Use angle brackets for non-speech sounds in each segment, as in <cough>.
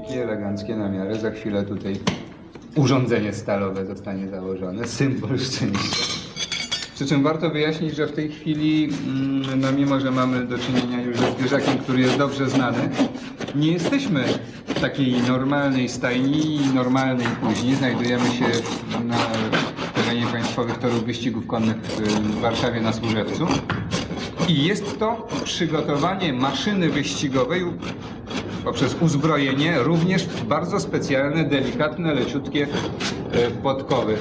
Bociki eleganckie na miarę. Za chwilę tutaj urządzenie stalowe zostanie założone. Symbol szczęścia. Przy czym warto wyjaśnić, że w tej chwili, mm, no mimo że mamy do czynienia już ze zwierzakiem, który jest dobrze znany, nie jesteśmy w takiej normalnej stajni i normalnej kuźni. Znajdujemy się na terenie państwowych torów wyścigów konnych w Warszawie na Służewcu. I jest to przygotowanie maszyny wyścigowej poprzez uzbrojenie również w bardzo specjalne, delikatne, leciutkie e, podkowy.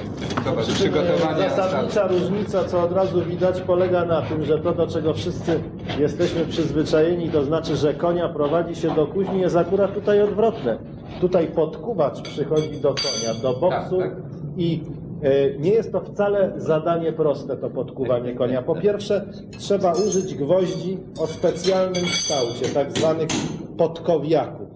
Zobacz, przygotowanie. Zasadnicza różnica, co od razu widać, polega na tym, że to, do czego wszyscy jesteśmy przyzwyczajeni, to znaczy, że konia prowadzi się do kuźni, jest akurat tutaj odwrotne. Tutaj podkuwacz przychodzi do konia, do boksu Tak, tak. i e, nie jest to wcale zadanie proste, to podkuwanie konia. Po pierwsze, trzeba użyć gwoździ o specjalnym kształcie, tak zwanych podkowiaków.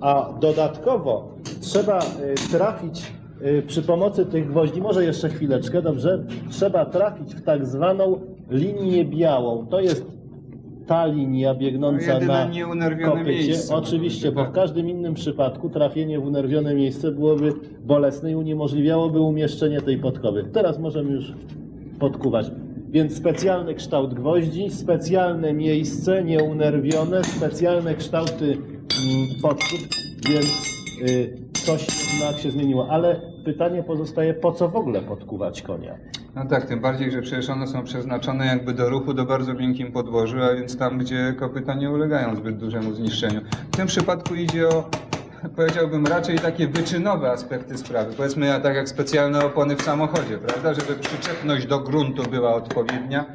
A dodatkowo trzeba y, trafić y, przy pomocy tych gwoździ, może jeszcze chwileczkę, dobrze? Trzeba trafić w tak zwaną linię białą. To jest ta linia biegnąca No, na kopycie. miejsce. Oczywiście, bo w Tak. każdym innym przypadku trafienie w unerwione miejsce byłoby bolesne i uniemożliwiałoby umieszczenie tej podkowy. Teraz możemy już podkuwać. Więc specjalny kształt gwoździ, specjalne miejsce nieunerwione, specjalne kształty mm, podków, więc y, coś jednak się zmieniło. Ale pytanie pozostaje, po co w ogóle podkuwać konia? No tak, tym bardziej, że przecież one są przeznaczone jakby do ruchu do bardzo miękkim podłożu, a więc tam, gdzie kopyta nie ulegają zbyt dużemu zniszczeniu. W tym przypadku idzie o, <laughs> powiedziałbym, raczej takie wyczynowe aspekty sprawy. Powiedzmy, a tak jak specjalne opony w samochodzie, prawda? Żeby przyczepność do gruntu była odpowiednia,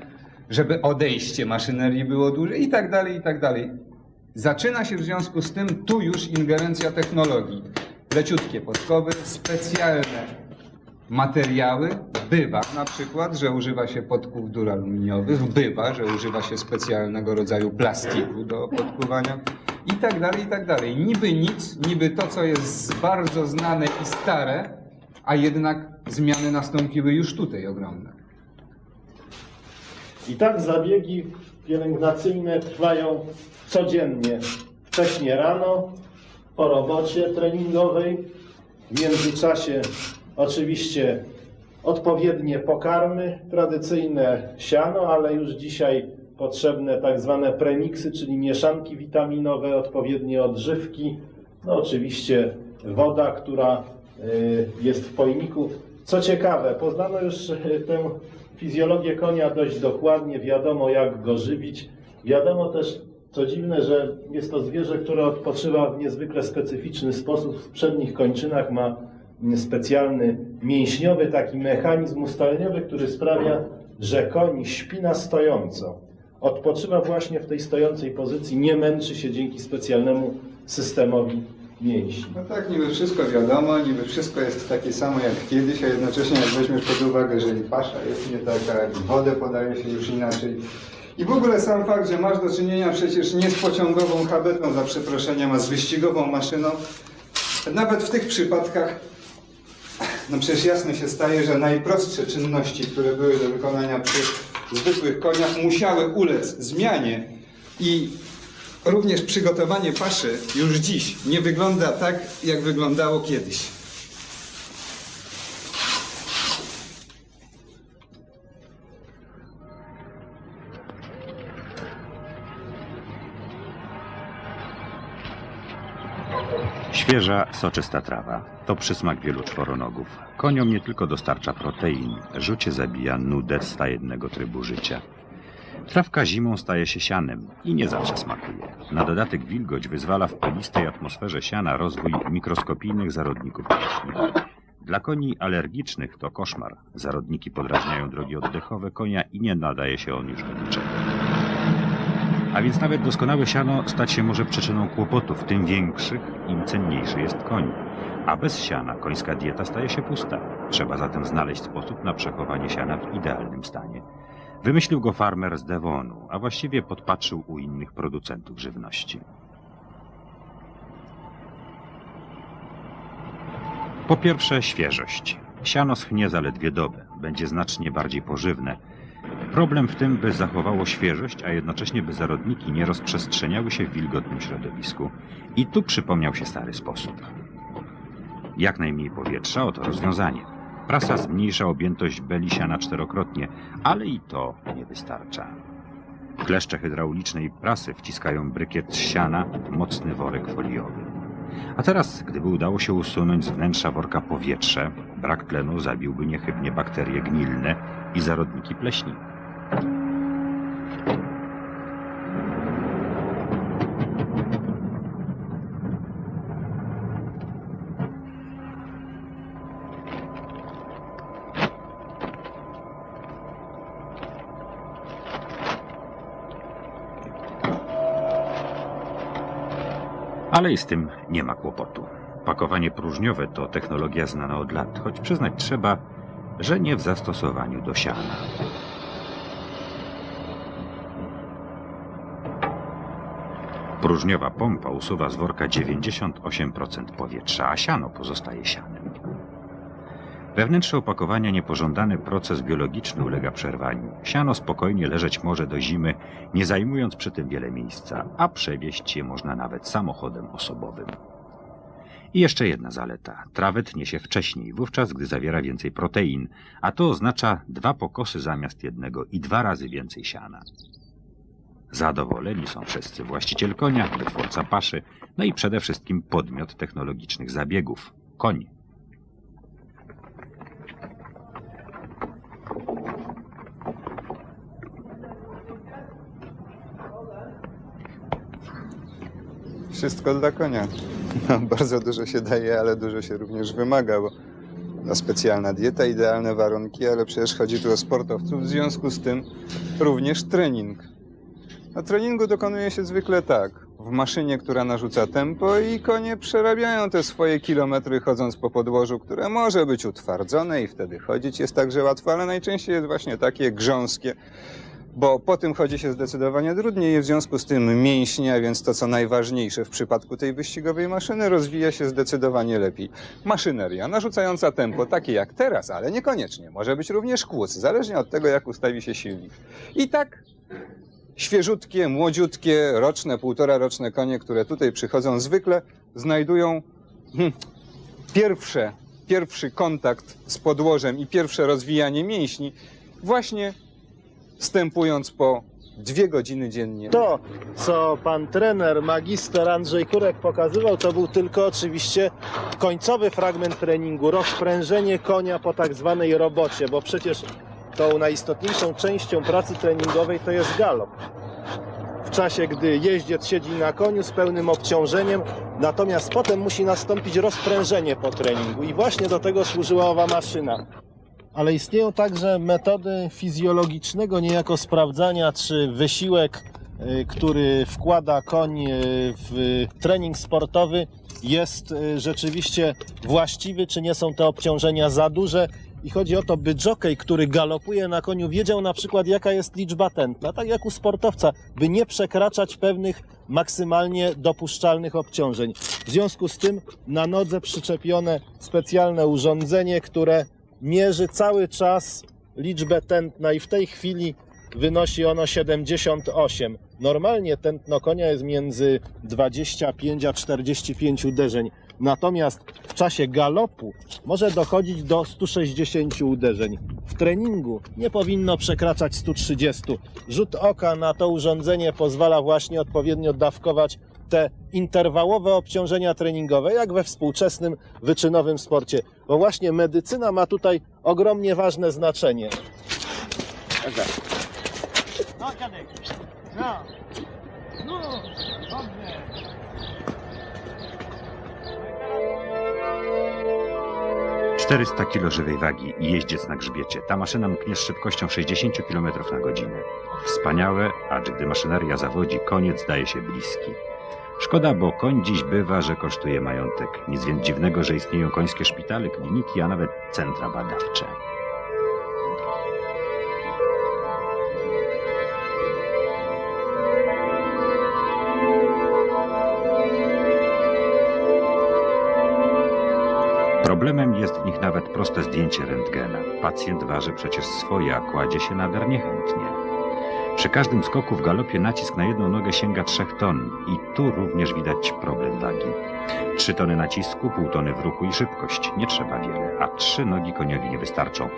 żeby odejście maszynerii było duże i tak dalej, i tak dalej. Zaczyna się w związku z tym tu już ingerencja technologii. Leciutkie podkowy, specjalne materiały. Bywa na przykład, że używa się podków duraluminiowych, bywa, że używa się specjalnego rodzaju plastiku do podkuwania i tak dalej, i tak dalej. Niby nic, niby to, co jest bardzo znane i stare, a jednak zmiany nastąpiły już tutaj ogromne. I tak zabiegi pielęgnacyjne trwają codziennie. Wcześnie rano, po robocie treningowej, w międzyczasie oczywiście odpowiednie pokarmy, tradycyjne siano, ale już dzisiaj potrzebne tak zwane premiksy, czyli mieszanki witaminowe, odpowiednie odżywki, no oczywiście woda, która y, jest w pojniku. Co ciekawe, poznano już y, tę fizjologię konia dość dokładnie, wiadomo jak go żywić. Wiadomo też, co dziwne, że jest to zwierzę, które odpoczywa w niezwykle specyficzny sposób. W przednich kończynach ma specjalny mięśniowy taki mechanizm ustaleniowy, który sprawia, że koń śpi na stojąco. Odpoczywa właśnie w tej stojącej pozycji, nie męczy się dzięki specjalnemu systemowi mięśni. No tak, niby wszystko wiadomo, niby wszystko jest takie samo jak kiedyś, a jednocześnie jak weźmiesz pod uwagę, że i pasza jest nie taka, i wodę podaje się już inaczej. I w ogóle sam fakt, że masz do czynienia przecież nie z pociągową habetą, za przeproszeniem, a z wyścigową maszyną, nawet w tych przypadkach, no przecież jasno się staje, że najprostsze czynności, które były do wykonania przy zwykłych koniach, musiały ulec zmianie i Również przygotowanie paszy już dziś nie wygląda tak, jak wyglądało kiedyś. Świeża, soczysta trawa to przysmak wielu czworonogów. Koniom nie tylko dostarcza protein, rzucie zabija nudę stajennego trybu życia. Trawka zimą staje się sianem i nie zawsze smakuje. Na dodatek wilgoć wyzwala w pelistej atmosferze siana rozwój mikroskopijnych zarodników pleśni. Dla koni alergicznych to koszmar. Zarodniki podrażniają drogi oddechowe konia i nie nadaje się on już do niczego. A więc nawet doskonałe siano stać się może przyczyną kłopotów, tym większych, cenniejszy jest koń. A bez siana końska dieta staje się pusta. Trzeba zatem znaleźć sposób na przechowanie siana w idealnym stanie. Wymyślił go farmer z Devonu, a właściwie podpatrzył u innych producentów żywności. Po pierwsze świeżość. Siano schnie zaledwie dobę, będzie znacznie bardziej pożywne. Problem w tym, by zachowało świeżość, a jednocześnie by zarodniki nie rozprzestrzeniały się w wilgotnym środowisku. I tu przypomniał się stary sposób. Jak najmniej powietrza, oto rozwiązanie. Prasa zmniejsza objętość beli siana czterokrotnie, ale i to nie wystarcza. Kleszcze hydraulicznej prasy wciskają brykiet siana w mocny worek foliowy. A teraz, gdyby udało się usunąć z wnętrza worka powietrze, brak tlenu zabiłby niechybnie bakterie gnilne i zarodniki pleśni. Ale i z tym nie ma kłopotu. Pakowanie próżniowe to technologia znana od lat, choć przyznać trzeba, że nie w zastosowaniu do siana. Próżniowa pompa usuwa z worka 98% powietrza, a siano pozostaje sianem. We wnętrzu opakowania niepożądany proces biologiczny ulega przerwaniu. Siano spokojnie leżeć może do zimy, nie zajmując przy tym wiele miejsca, a przewieźć je można nawet samochodem osobowym. I jeszcze jedna zaleta. Trawet niesie wcześniej, wówczas gdy zawiera więcej protein, a to oznacza dwa pokosy zamiast jednego i dwa razy więcej siana. Zadowoleni są wszyscy właściciel konia, wytwórca paszy, no i przede wszystkim podmiot technologicznych zabiegów koń. Wszystko dla konia. No, bardzo dużo się daje, ale dużo się również wymaga, bo no, specjalna dieta, idealne warunki, ale przecież chodzi tu o sportowców, w związku z tym również trening. Na treningu dokonuje się zwykle tak. W maszynie, która narzuca tempo i konie przerabiają te swoje kilometry chodząc po podłożu, które może być utwardzone i wtedy chodzić jest także łatwo, ale najczęściej jest właśnie takie grząskie, bo po tym chodzi się zdecydowanie trudniej w związku z tym mięśnie, a więc to co najważniejsze w przypadku tej wyścigowej maszyny, rozwija się zdecydowanie lepiej. Maszyneria narzucająca tempo, takie jak teraz, ale niekoniecznie. Może być również kłus, zależnie od tego, jak ustawi się silnik. I tak świeżutkie, młodziutkie, roczne, półtora roczne konie, które tutaj przychodzą, zwykle znajdują hmm, pierwsze, pierwszy kontakt z podłożem i pierwsze rozwijanie mięśni właśnie stępując po dwie godziny dziennie. To, co pan trener, magister Andrzej Kurek pokazywał, to był tylko oczywiście końcowy fragment treningu, rozprężenie konia po tak zwanej robocie, bo przecież tą najistotniejszą częścią pracy treningowej to jest galop. W czasie, gdy jeździec siedzi na koniu z pełnym obciążeniem, natomiast potem musi nastąpić rozprężenie po treningu i właśnie do tego służyła owa maszyna. Ale istnieją także metody fizjologicznego niejako sprawdzania, czy wysiłek, y, który wkłada koń y, w trening sportowy, jest y, rzeczywiście właściwy, czy nie są te obciążenia za duże. I chodzi o to, by jockey, który galopuje na koniu, wiedział na przykład, jaka jest liczba tętna, tak jak u sportowca, by nie przekraczać pewnych maksymalnie dopuszczalnych obciążeń. W związku z tym na nodze przyczepione specjalne urządzenie, które mierzy cały czas liczbę tętna i w tej chwili wynosi ono 78. Normalnie tętno konia jest między 25 a 45 uderzeń. Natomiast w czasie galopu może dochodzić do 160 uderzeń. W treningu nie powinno przekraczać 130. Rzut oka na to urządzenie pozwala właśnie odpowiednio dawkować te interwałowe obciążenia treningowe, jak we współczesnym wyczynowym sporcie. Bo właśnie medycyna ma tutaj ogromnie ważne znaczenie. No, dziadek. No. No, dobrze. 400 kg żywej wagi i jeździec na grzbiecie. Ta maszyna mknie z szybkością 60 km na godzinę. Wspaniałe, acz gdy maszyneria zawodzi, koniec zdaje się bliski. Szkoda, bo koń dziś bywa, że kosztuje majątek. Nic więc dziwnego, że istnieją końskie szpitale, kliniki, a nawet centra badawcze. Problemem jest w nich nawet proste zdjęcie rentgena. Pacjent waży przecież swoje, a kładzie się nader niechętnie. Przy każdym skoku w galopie nacisk na jedną nogę sięga 3 ton i tu również widać problem wagi. 3 tony nacisku, pół tony w ruchu i szybkość. Nie trzeba wiele, a trzy nogi koniowi nie wystarczą.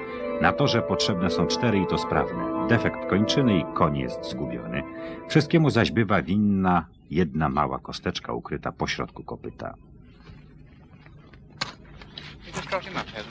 Na torze potrzebne są cztery i to sprawne. Defekt kończyny i koń jest zgubiony. Wszystkiemu zaś bywa winna jedna mała kosteczka ukryta pośrodku kopyta. To sprawdź mapę.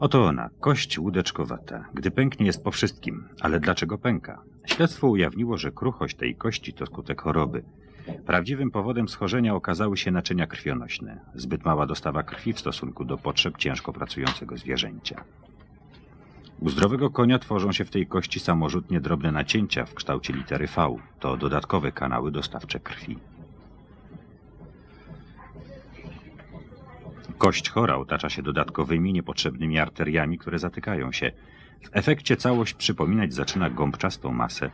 Oto ona, kość łódeczkowata. Gdy pęknie jest po wszystkim. Ale dlaczego pęka? Śledztwo ujawniło, że kruchość tej kości to skutek choroby. Prawdziwym powodem schorzenia okazały się naczynia krwionośne. Zbyt mała dostawa krwi w stosunku do potrzeb ciężko pracującego zwierzęcia. U zdrowego konia tworzą się w tej kości samorzutnie drobne nacięcia w kształcie litery V. To dodatkowe kanały dostawcze krwi. Kość chora otacza się dodatkowymi, niepotrzebnymi arteriami, które zatykają się. W efekcie całość przypominać zaczyna gąbczastą masę.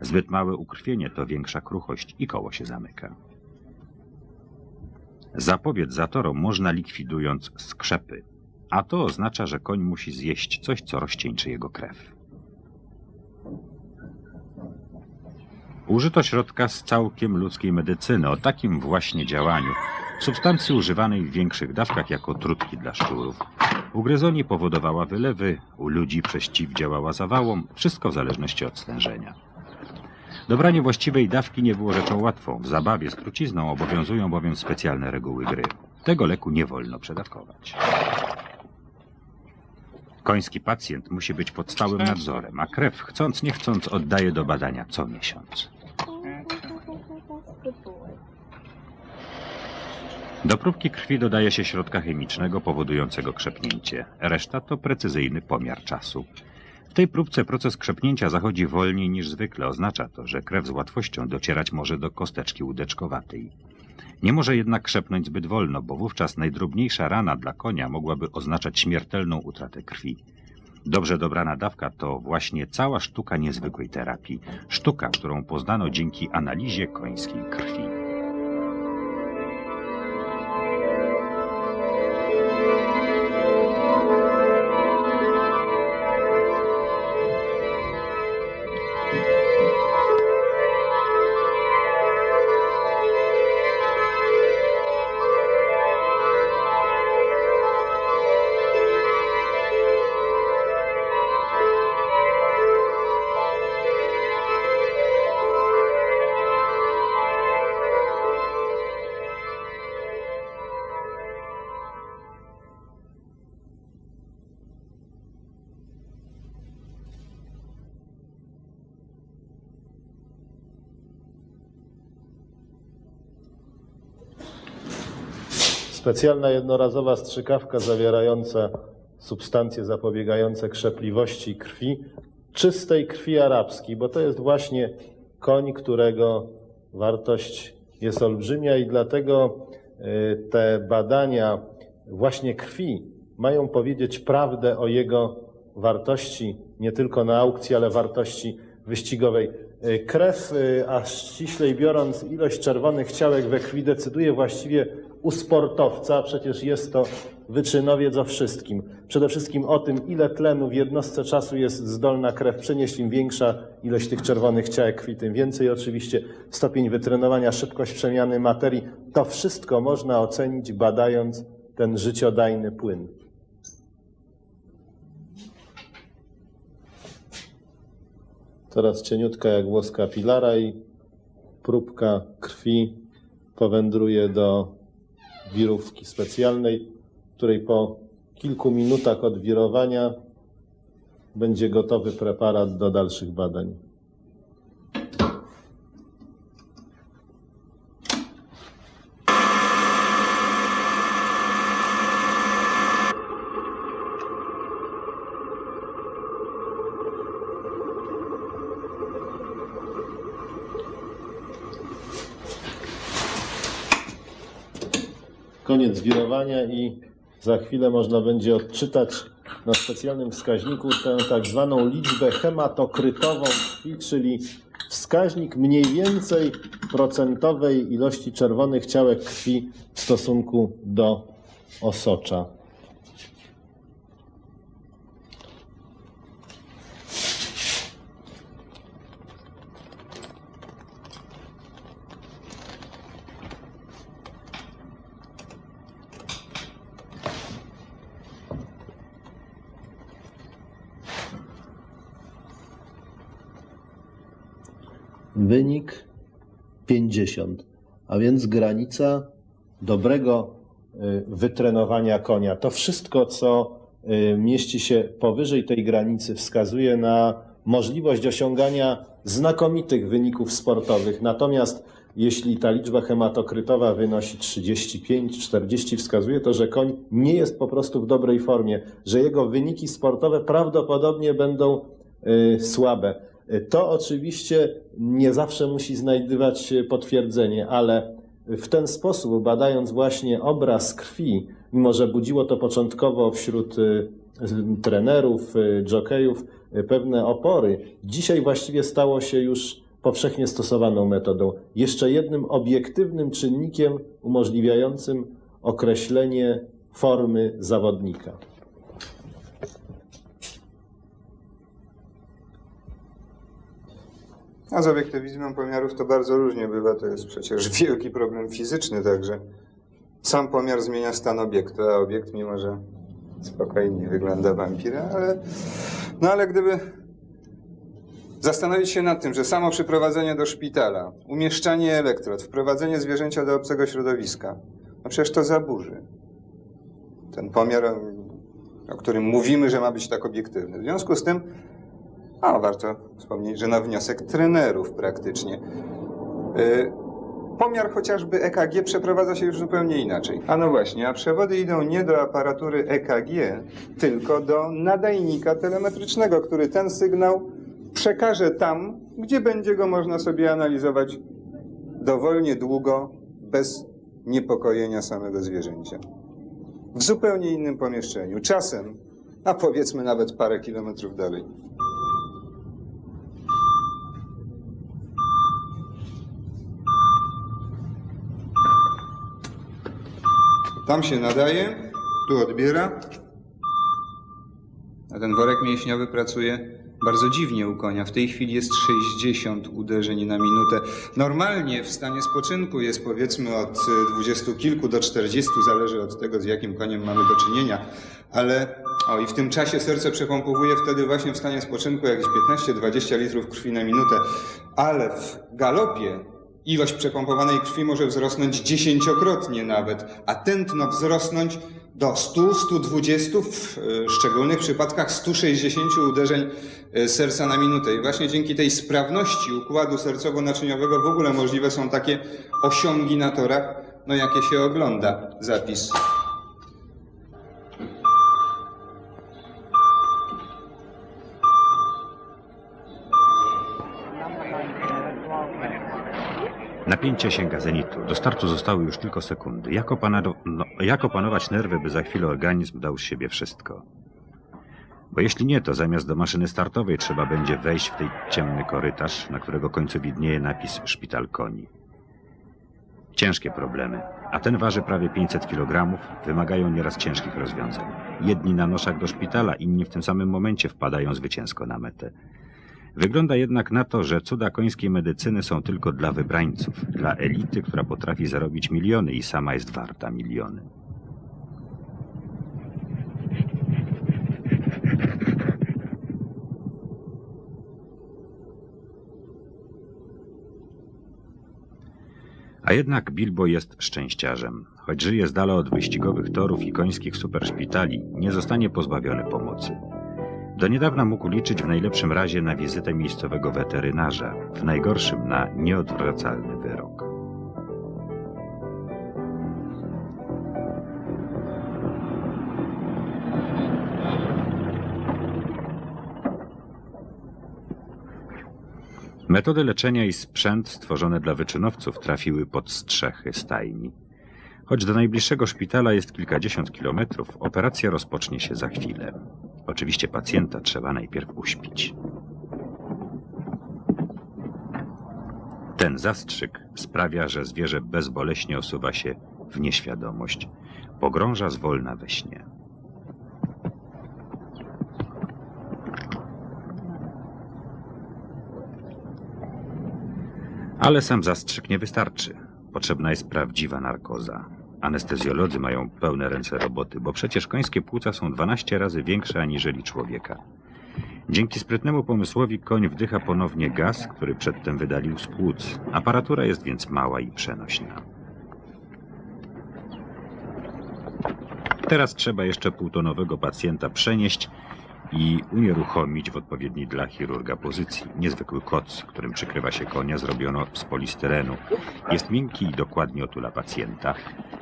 Zbyt małe ukrwienie to większa kruchość i koło się zamyka. Zapobiec zatorom można likwidując skrzepy, a to oznacza, że koń musi zjeść coś, co rozcieńczy jego krew. Użyto środka z całkiem ludzkiej medycyny o takim właśnie działaniu, substancji używanej w większych dawkach jako trutki dla szczurów. W ugryzoni powodowała wylewy, u ludzi przeciwdziałała zawałom, wszystko w zależności od stężenia. Dobranie właściwej dawki nie było rzeczą łatwą. W zabawie z trucizną obowiązują bowiem specjalne reguły gry. Tego leku nie wolno przedawkować. Koński pacjent musi być pod stałym nadzorem, a krew chcąc nie chcąc oddaje do badania co miesiąc. Do próbki krwi dodaje się środka chemicznego powodującego krzepnięcie. Reszta to precyzyjny pomiar czasu. W tej próbce proces krzepnięcia zachodzi wolniej niż zwykle. Oznacza to, że krew z łatwością docierać może do kosteczki łódeczkowatej. Nie może jednak krzepnąć zbyt wolno, bo wówczas najdrobniejsza rana dla konia mogłaby oznaczać śmiertelną utratę krwi. Dobrze dobrana dawka to właśnie cała sztuka niezwykłej terapii. Sztuka, którą poznano dzięki analizie końskiej krwi. Specjalna jednorazowa strzykawka zawierająca substancje zapobiegające krzepliwości krwi, czystej krwi arabskiej, bo to jest właśnie koń, którego wartość jest olbrzymia i dlatego y, te badania właśnie krwi mają powiedzieć prawdę o jego wartości nie tylko na aukcji, ale wartości wyścigowej. Y, Krew, y, a ściślej biorąc ilość czerwonych ciałek we krwi decyduje właściwie u sportowca, przecież jest to wyczynowiec o wszystkim. Przede wszystkim o tym, ile tlenu w jednostce czasu jest zdolna krew przenieść. Im większa ilość tych czerwonych ciałek krwi, tym więcej oczywiście stopień wytrenowania, szybkość przemiany materii. To wszystko można ocenić badając ten życiodajny płyn. Teraz cieniutka jak włoska pilara i próbka krwi powędruje do wirówki specjalnej, której po kilku minutach od wirowania będzie gotowy preparat do dalszych badań. Koniec wirowania i za chwilę można będzie odczytać na specjalnym wskaźniku tę tak zwaną liczbę hematokrytową krwi, czyli wskaźnik mniej więcej procentowej ilości czerwonych ciałek krwi w stosunku do osocza. Wynik 50, a więc granica dobrego y, wytrenowania konia. To wszystko, co y, mieści się powyżej tej granicy, wskazuje na możliwość osiągania znakomitych wyników sportowych. Natomiast jeśli ta liczba hematokrytowa wynosi 35-40, wskazuje to, że koń nie jest po prostu w dobrej formie, że jego wyniki sportowe prawdopodobnie będą y, słabe. To oczywiście nie zawsze musi znajdywać potwierdzenie, ale w ten sposób, badając właśnie obraz krwi, mimo że budziło to początkowo wśród y, trenerów, y, jokejów y, pewne opory, dzisiaj właściwie stało się już powszechnie stosowaną metodą. Jeszcze jednym obiektywnym czynnikiem umożliwiającym określenie formy zawodnika. A z obiektywizmem pomiarów to bardzo różnie bywa. To jest przecież wielki problem fizyczny także. Sam pomiar zmienia stan obiektu, a obiekt, mimo że spokojnie wygląda wampira, ale... No ale gdyby zastanowić się nad tym, że samo przyprowadzenie do szpitala, umieszczanie elektrod, wprowadzenie zwierzęcia do obcego środowiska, no przecież to zaburzy. Ten pomiar, o- którym mówimy, że ma być tak obiektywny. W związku z tym a warto wspomnieć, że na wniosek trenerów praktycznie. Y, Pomiar chociażby EKG przeprowadza się już zupełnie inaczej. A no właśnie, a przewody idą nie do aparatury EKG, tylko do nadajnika telemetrycznego, który ten sygnał przekaże tam, gdzie będzie go można sobie analizować dowolnie długo, bez niepokojenia samego zwierzęcia. W zupełnie innym pomieszczeniu, czasem, a powiedzmy nawet parę kilometrów dalej. Tam się nadaje, tu odbiera. A ten worek mięśniowy pracuje bardzo dziwnie u konia. W tej chwili jest 60 uderzeń na minutę. Normalnie w stanie spoczynku jest powiedzmy od y, dwudziestu kilku do 40, zależy od tego, z jakim koniem mamy do czynienia. Ale o i w tym czasie serce przepompowuje wtedy właśnie w stanie spoczynku jakieś 15-20 litrów krwi na minutę. Ale w galopie Ilość przepompowanej krwi może wzrosnąć dziesięciokrotnie nawet, a tętno wzrosnąć do 100, 120, w e, szczególnych przypadkach 160 uderzeń e, serca na minutę. I właśnie dzięki tej sprawności układu sercowo-naczyniowego w ogóle możliwe są takie osiągi na torach, no jakie się ogląda zapis. Napięcie sięga zenitu. Do startu zostały już tylko sekundy. Jak, opano- no, jak opanować nerwy, by za chwilę organizm dał z siebie wszystko? Bo jeśli nie, to zamiast do maszyny startowej trzeba będzie wejść w tej ciemny korytarz, na którego końcu widnieje napis Szpital Koni. Ciężkie problemy, a ten waży prawie 500 kg, wymagają nieraz ciężkich rozwiązań. Jedni na noszach do szpitala, inni w tym samym momencie wpadają zwycięsko na metę. Wygląda jednak na to, że cuda końskiej medycyny są tylko dla wybrańców, dla elity, która potrafi zarobić miliony i sama jest warta miliony. A jednak Bilbo jest szczęściarzem. Choć żyje z dala od wyścigowych torów i końskich superszpitali, nie zostanie pozbawiony pomocy. Do niedawna mógł liczyć w najlepszym razie na wizytę miejscowego weterynarza, w najgorszym na nieodwracalny wyrok. Metody leczenia i sprzęt stworzone dla wyczynowców trafiły pod strzechy stajni. Choć do najbliższego szpitala jest kilkadziesiąt kilometrów, operacja rozpocznie się za chwilę. Oczywiście pacjenta trzeba najpierw uśpić. Ten zastrzyk sprawia, że zwierzę bezboleśnie osuwa się w nieświadomość. Pogrąża zwolna we śnie. Ale sam zastrzyk nie wystarczy. Potrzebna jest prawdziwa narkoza. Anestezjolodzy mają pełne ręce roboty, bo przecież końskie płuca są 12 razy większe aniżeli człowieka. Dzięki sprytnemu pomysłowi koń wdycha ponownie gaz, który przedtem wydalił z płuc. Aparatura jest więc mała i przenośna. Teraz trzeba jeszcze półtonowego pacjenta przenieść i unieruchomić w odpowiedniej dla chirurga pozycji. Niezwykły koc, którym przykrywa się konia, zrobiono z polistyrenu. Jest miękki i dokładnie otula pacjenta,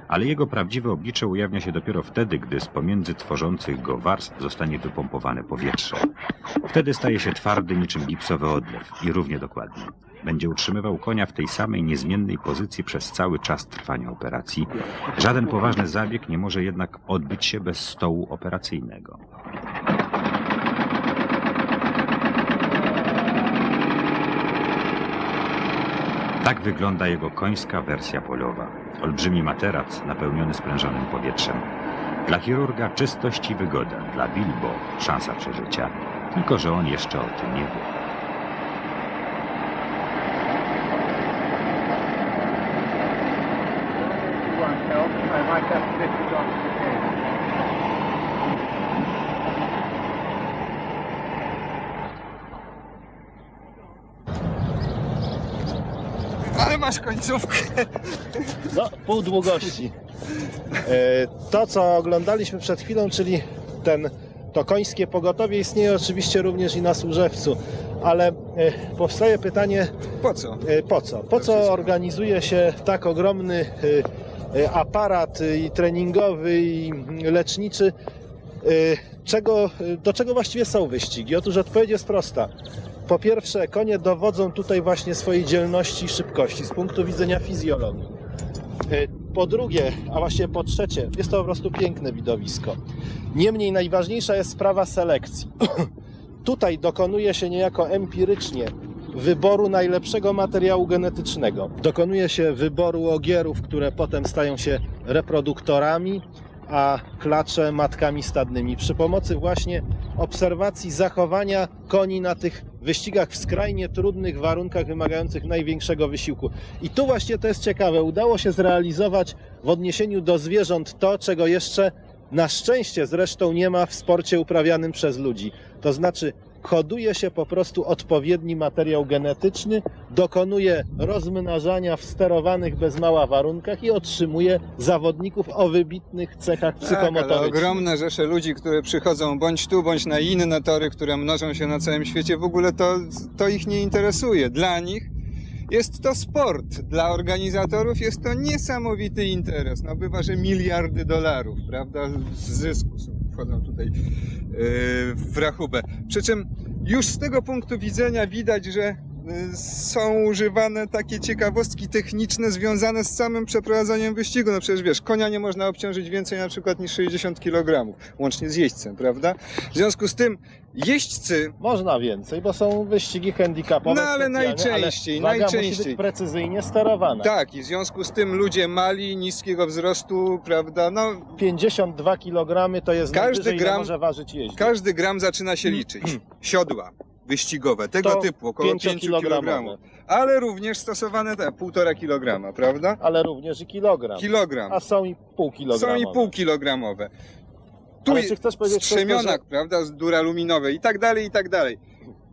ale jego prawdziwe oblicze ujawnia się dopiero wtedy, gdy z pomiędzy tworzących go warstw zostanie wypompowane powietrze. Wtedy staje się twardy niczym gipsowy odlew i równie dokładny. Będzie utrzymywał konia w tej samej niezmiennej pozycji przez cały czas trwania operacji. Żaden poważny zabieg nie może jednak odbyć się bez stołu operacyjnego. Tak wygląda jego końska wersja polowa. Olbrzymi materac napełniony sprężonym powietrzem. Dla chirurga czystość i wygoda, dla Bilbo szansa przeżycia, tylko że on jeszcze o tym nie wie. Ale masz końcówkę. No, pół długości. E, To, co oglądaliśmy przed chwilą, czyli ten, to końskie pogotowie istnieje oczywiście również i na Służewcu, ale e, powstaje pytanie, Po co? e, po co? Po co organizuje się tak ogromny aparat i treningowy i mm, leczniczy? Czego, do czego właściwie są wyścigi? Otóż odpowiedź jest prosta. Po pierwsze, konie dowodzą tutaj właśnie swojej dzielności i szybkości z punktu widzenia fizjologii. E, Po drugie, a właściwie po trzecie, jest to po prostu piękne widowisko. Niemniej najważniejsza jest sprawa selekcji. <clears throat> Tutaj dokonuje się niejako empirycznie wyboru najlepszego materiału genetycznego. Dokonuje się wyboru ogierów, które potem stają się reproduktorami, a klacze matkami stadnymi. Przy pomocy właśnie obserwacji zachowania koni na tych wyścigach w skrajnie trudnych warunkach wymagających największego wysiłku. I tu właśnie to jest ciekawe. Udało się zrealizować w odniesieniu do zwierząt to, czego jeszcze na szczęście zresztą nie ma w sporcie uprawianym przez ludzi. To znaczy koduje się po prostu odpowiedni materiał genetyczny, dokonuje rozmnażania w sterowanych bez mała warunkach i otrzymuje zawodników o wybitnych cechach Tak, ale psychomotorycznych. ogromne rzesze ludzi, które przychodzą bądź tu, bądź na inne tory, które mnożą się na całym świecie, w ogóle to, to ich nie interesuje. Dla nich jest to sport. Dla organizatorów jest to niesamowity interes. No bywa, że miliardy dolarów, prawda, z zysku są- wchodzą tutaj yy, w rachubę. Przy czym już z tego punktu widzenia widać, że są używane takie ciekawostki techniczne związane z samym przeprowadzaniem wyścigu. No przecież wiesz, konia nie można obciążyć więcej na przykład niż 60 kg, łącznie z jeźdźcem, prawda? W związku z tym jeźdźcy Można więcej, bo są wyścigi handicapowe. No, ale najczęściej, ale waga musi najczęściej. być precyzyjnie sterowana. Tak, i w związku z tym ludzie mali, niskiego wzrostu, prawda, no 52 kg to jest Każdy gram- może ważyć jeździec. każdy gram zaczyna się liczyć. Siodła wyścigowe, tego To typu, około 5 pięciokilogramowe. kg. Ale również stosowane te 1,5 kg, prawda? Ale również i kilogram. Kilogram. A są i pół kilograma. Są i pół kilogramowe. Tu Ale czy chcesz powiedzieć strzemionak, prawda, z duraluminowej i tak dalej, i tak dalej.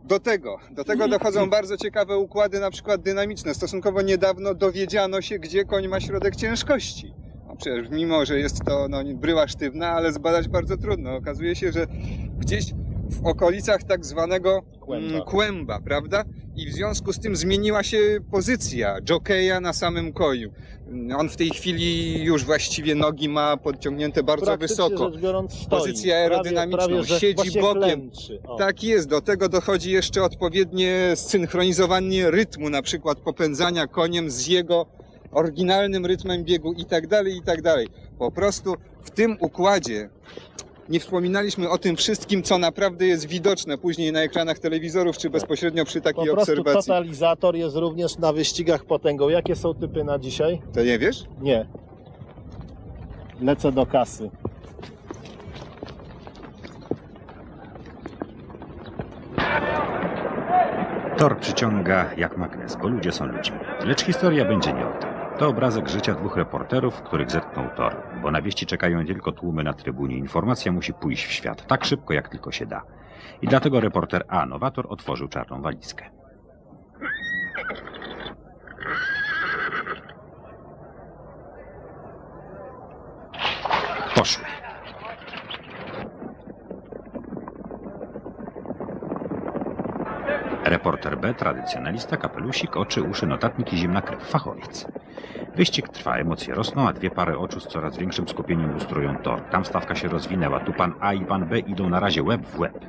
Do tego, do tego <laughs> dochodzą bardzo ciekawe układy, na przykład dynamiczne. Stosunkowo niedawno dowiedziano się, gdzie koń ma środek ciężkości. No przecież mimo, że jest to no, bryła sztywna, ale zbadać bardzo trudno. Okazuje się, że gdzieś w okolicach tak zwanego Kłęba. mm, kłęba, prawda? I w związku z tym zmieniła się pozycja jokeja na samym koju. On w tej chwili już właściwie nogi ma podciągnięte bardzo Praktycznie wysoko. Stoi. Pozycję aerodynamiczną, prawie, prawie, siedzi bokiem. Tak jest, do tego dochodzi jeszcze odpowiednie synchronizowanie rytmu, na przykład popędzania koniem z jego oryginalnym rytmem biegu i tak dalej, i tak dalej. Po prostu w tym układzie nie wspominaliśmy o tym wszystkim, co naprawdę jest widoczne później na ekranach telewizorów, czy bezpośrednio przy Po takiej prostu obserwacji. totalizator jest również na wyścigach potęgą. Jakie są typy na dzisiaj? To nie wiesz? Nie. Lecę do kasy. Tor przyciąga jak magnes, bo ludzie są ludźmi. Lecz historia będzie nie o tym. To obrazek życia dwóch reporterów, których zetknął tor, bo na wieści czekają tylko tłumy na trybunie. Informacja musi pójść w świat tak szybko, jak tylko się da. I dlatego reporter A, nowator, otworzył czarną walizkę. Poszły. Reporter B, tradycjonalista, kapelusik, oczy, uszy, notatnik i zimna krew, fachowiec. Wyścig trwa, emocje rosną, a dwie pary oczu z coraz większym skupieniem lustrują tor. Tam stawka się rozwinęła, tu pan A i pan B idą na razie łeb w łeb.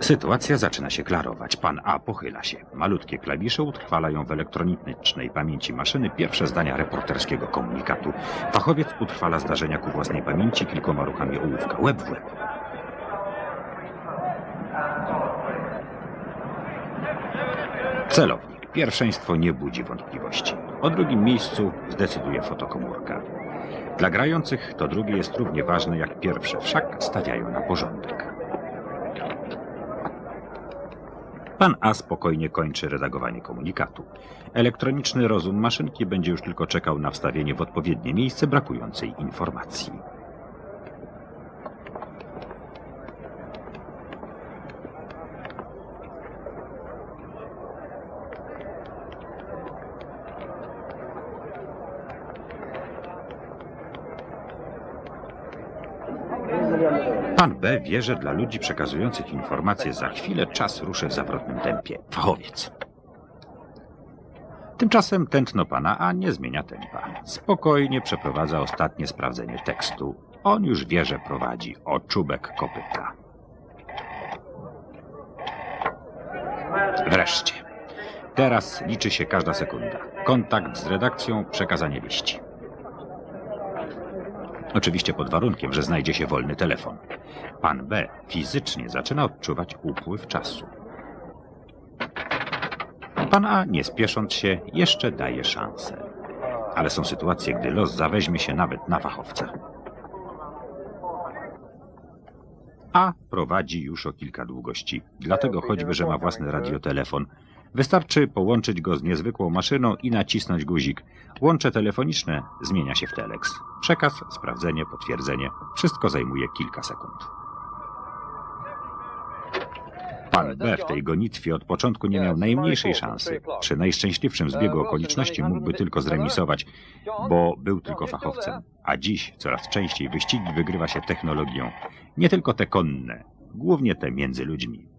Sytuacja zaczyna się klarować. Pan A pochyla się. Malutkie klawisze utrwalają w elektronicznej pamięci maszyny pierwsze zdania reporterskiego komunikatu. Fachowiec utrwala zdarzenia ku własnej pamięci kilkoma ruchami ołówka. Łeb w łeb. Celownik. Pierwszeństwo nie budzi wątpliwości. O drugim miejscu zdecyduje fotokomórka. Dla grających to drugie jest równie ważne jak pierwsze, wszak stawiają na porządek. Pan A spokojnie kończy redagowanie komunikatu. Elektroniczny rozum maszynki będzie już tylko czekał na wstawienie w odpowiednie miejsce brakującej informacji. Pan B wie, że dla ludzi przekazujących informacje za chwilę czas ruszy w zawrotnym tempie. Fachowiec. Tymczasem tętno pana A nie zmienia tempa. Spokojnie przeprowadza ostatnie sprawdzenie tekstu. On już wie, że prowadzi o czubek kopyta. Wreszcie. Teraz liczy się każda sekunda. Kontakt z redakcją, przekazanie wieści. Oczywiście pod warunkiem, że znajdzie się wolny telefon. Pan B fizycznie zaczyna odczuwać upływ czasu. Pan A, nie spiesząc się, jeszcze daje szansę. Ale są sytuacje, gdy los zaweźmie się nawet na fachowca. A prowadzi już o kilka długości, dlatego choćby, że ma własny radiotelefon. Wystarczy połączyć go z niezwykłą maszyną i nacisnąć guzik. Łącze telefoniczne zmienia się w teleks. Przekaz, sprawdzenie, potwierdzenie. Wszystko zajmuje kilka sekund. Pan B w tej gonitwie od początku nie miał najmniejszej szansy. Przy najszczęśliwszym zbiegu okoliczności mógłby tylko zremisować, bo był tylko fachowcem. A dziś coraz częściej wyścigi wygrywa się technologią. Nie tylko te konne, głównie te między ludźmi.